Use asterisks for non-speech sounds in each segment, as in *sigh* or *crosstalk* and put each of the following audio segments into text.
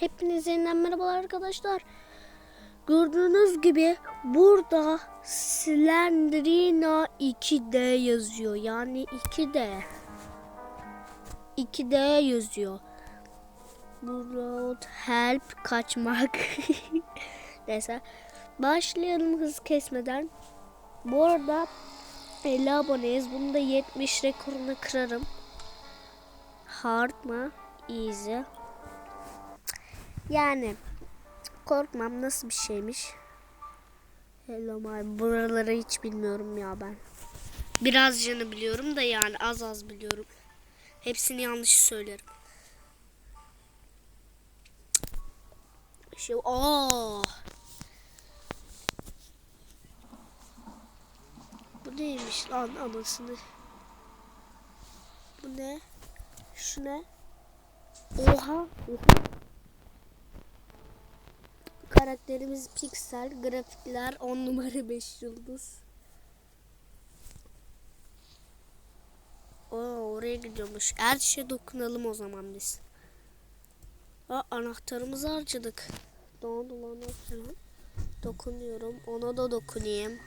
Hepinize yeniden merhabalar arkadaşlar. Gördüğünüz gibi burada Slendrina 2D yazıyor. Yani 2D. 2D yazıyor. Road help kaçmak. *laughs* Neyse. Başlayalım hız kesmeden. Bu arada 50 aboneyiz. Bunu da 70 rekorunu kırarım. Hard mı? Easy. Yani korkmam nasıl bir şeymiş. Hello my buraları hiç bilmiyorum ya ben. Birazcını biliyorum da yani az az biliyorum. Hepsini yanlış söylerim. Şey, aa. Bu neymiş lan anasını? Bu ne? Şu ne? Oha. Oha. Karakterimiz piksel, grafikler 10 numara 5 yıldız. Oo, oraya gidiyormuş. Her şeye dokunalım o zaman biz. Aa, anahtarımızı harcadık. Ne oldu lan? Dokunuyorum. Ona da dokunayım.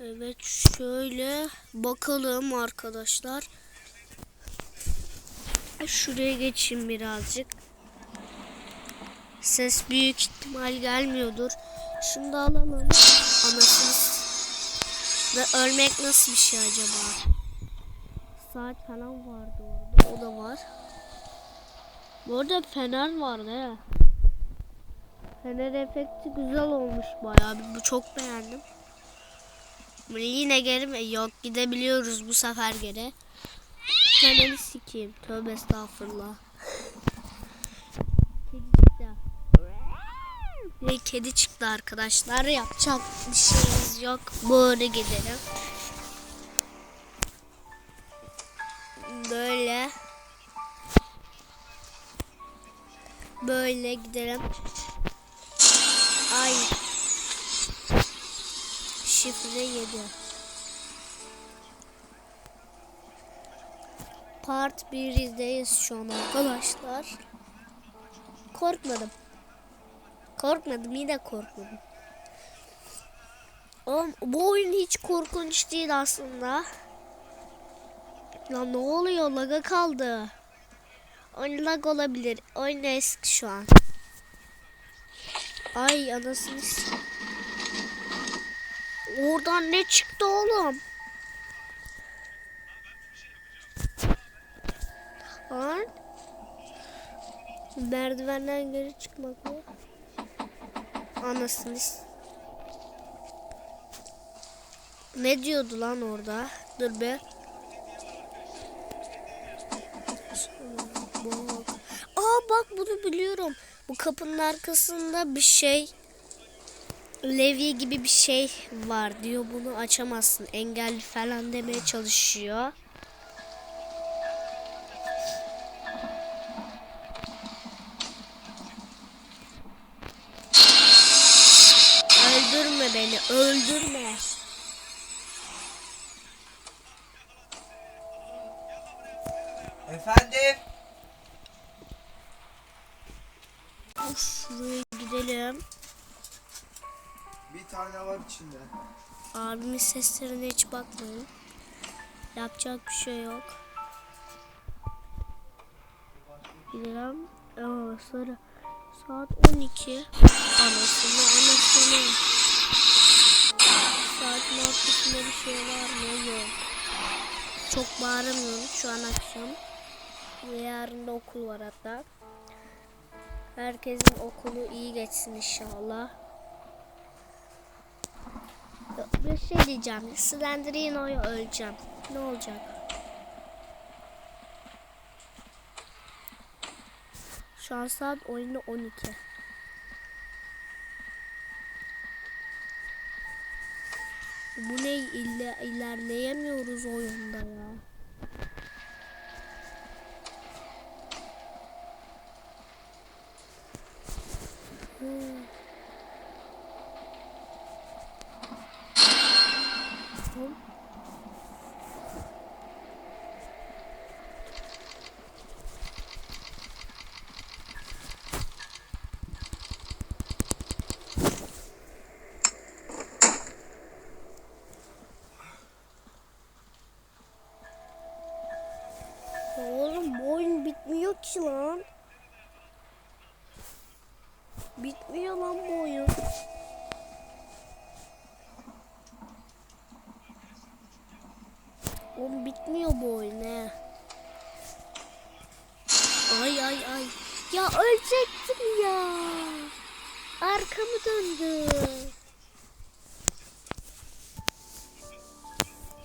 Evet şöyle bakalım arkadaşlar. Şuraya geçeyim birazcık. Ses büyük ihtimal gelmiyordur. Şunu da alalım. Anasını. Ve ölmek nasıl bir şey acaba? Saat falan vardı orada. O da var. Bu arada fener vardı he. Fener efekti güzel olmuş bayağı. Bu çok beğendim. Yine geri? Yok gidebiliyoruz bu sefer geri. Feneri sikeyim. Tövbe estağfurullah. Kedi çıktı. Bir kedi çıktı arkadaşlar. Yapacak bir şeyimiz yok. Böyle gidelim. Böyle. Böyle gidelim. Ay. Şifre 7. Part 1'deyiz şu an arkadaşlar. Korkmadım. Korkmadım yine korkmadım. Oğlum bu oyun hiç korkunç değil aslında. Ya ne oluyor laga kaldı. Oyun lag olabilir. Oyun eski şu an. Ay anasını Oradan ne çıktı oğlum? Lan. Merdivenden geri çıkmak mı? Anasını Ne diyordu lan orada? Dur be. Aa bak bunu biliyorum. Bu kapının arkasında bir şey levye gibi bir şey var diyor. Bunu açamazsın. Engelli falan demeye çalışıyor. Öldürme beni, öldürme. Efendim? Şuraya gidelim. Bir tane var içinde. Abimin seslerine hiç bakmayın. Yapacak bir şey yok. Gidelim. Aa, sonra saat 12. Anasını anasını. Saatin arkasında bir şey var mı? Yok. Çok bağıramıyorum şu an akşam. Ve yarın da okul var hatta. Herkesin okulu iyi geçsin inşallah. Bir şey diyeceğim. Slenderino'ya öleceğim. Ne olacak? Şu an saat oyunu 12. Bu ne ilerleyemiyoruz oyunda ya. Oğlum bitmiyor bu oyun he. Ay ay ay. Ya ölecektim ya. Arkamı döndü.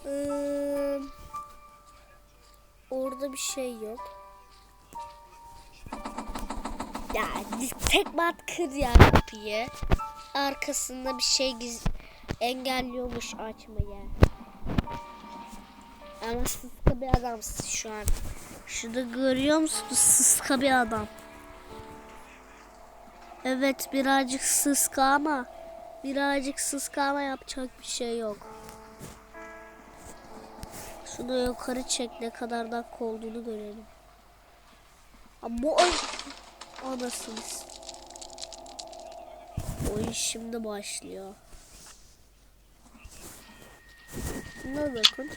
Ee, orada bir şey yok. Ya tek bat kır ya kapıyı. Arkasında bir şey giz engelliyormuş açmaya. Ama sıska bir adamsın şu an. Şurada görüyor musunuz? Sıska bir adam. Evet birazcık sıska ama birazcık sıska ama yapacak bir şey yok. Şunu yukarı çek ne kadar dakika olduğunu görelim. Ama bu oyun anasınız. Oyun şimdi başlıyor. Buna bakın.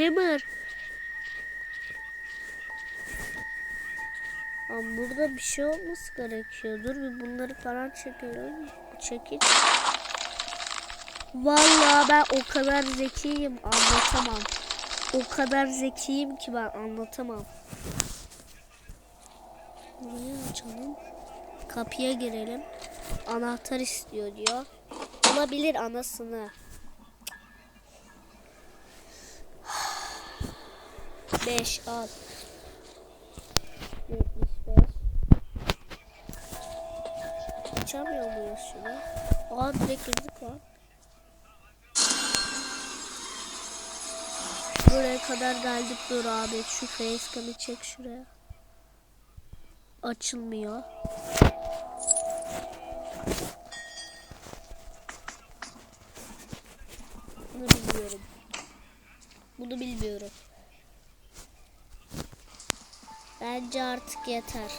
Hammer. Ama burada bir şey olması gerekiyor. Dur bir bunları falan çekelim. Çekin. Vallahi ben o kadar zekiyim anlatamam. O kadar zekiyim ki ben anlatamam. Burayı açalım. Kapıya girelim. Anahtar istiyor diyor. Olabilir anasını. 5 al. 75. Açamıyor muyuz şunu? Aa direkt girdik lan. Buraya kadar geldik dur abi. Şu facecam'ı çek şuraya. Açılmıyor. Bunu bilmiyorum. Bunu bilmiyorum. Bence artık yeter.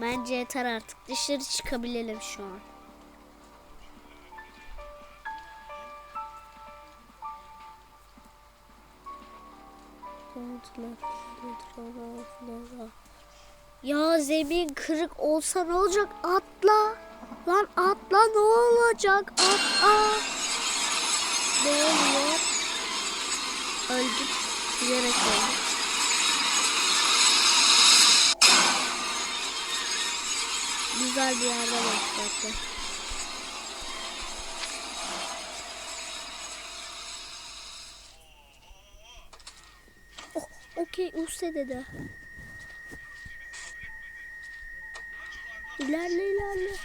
Bence yeter artık. Dışarı çıkabilelim şu an. Ya zemin kırık olsa ne olacak? Atla. Lan atla ne olacak? Atla. Ne oluyor? Öldük. Bilerek öldük. Güzel bir yerde başlattı. Oh, okey Use dedi. İlerle ilerle.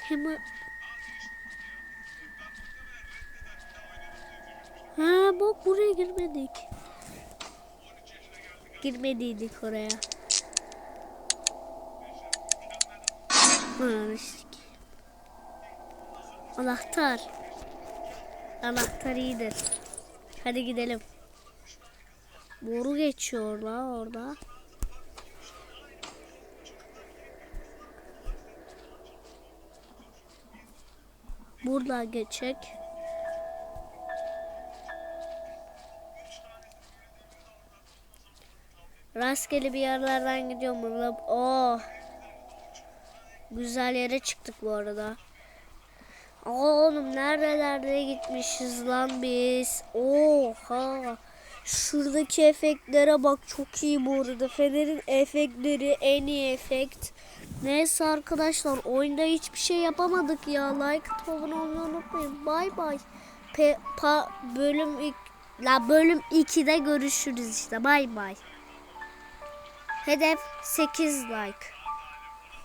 Hemen Ha bak buraya girmedik. Girmediydik oraya. Anlaştık. Anahtar. Anahtar iyidir. Hadi gidelim. Boru geçiyor la orada. Buradan geçecek. Rastgele bir yerlerden gidiyorum. Burada. Oh. Güzel yere çıktık bu arada. Oğlum nerelerde gitmişiz lan biz. Oha. Şuradaki efektlere bak çok iyi bu arada. Fener'in efektleri en iyi efekt. Neyse arkadaşlar oyunda hiçbir şey yapamadık ya. Like atıp abone olmayı unutmayın. Bay bay. Pa bölüm ik la bölüm 2'de görüşürüz işte. Bay bay. Hedef 8 like.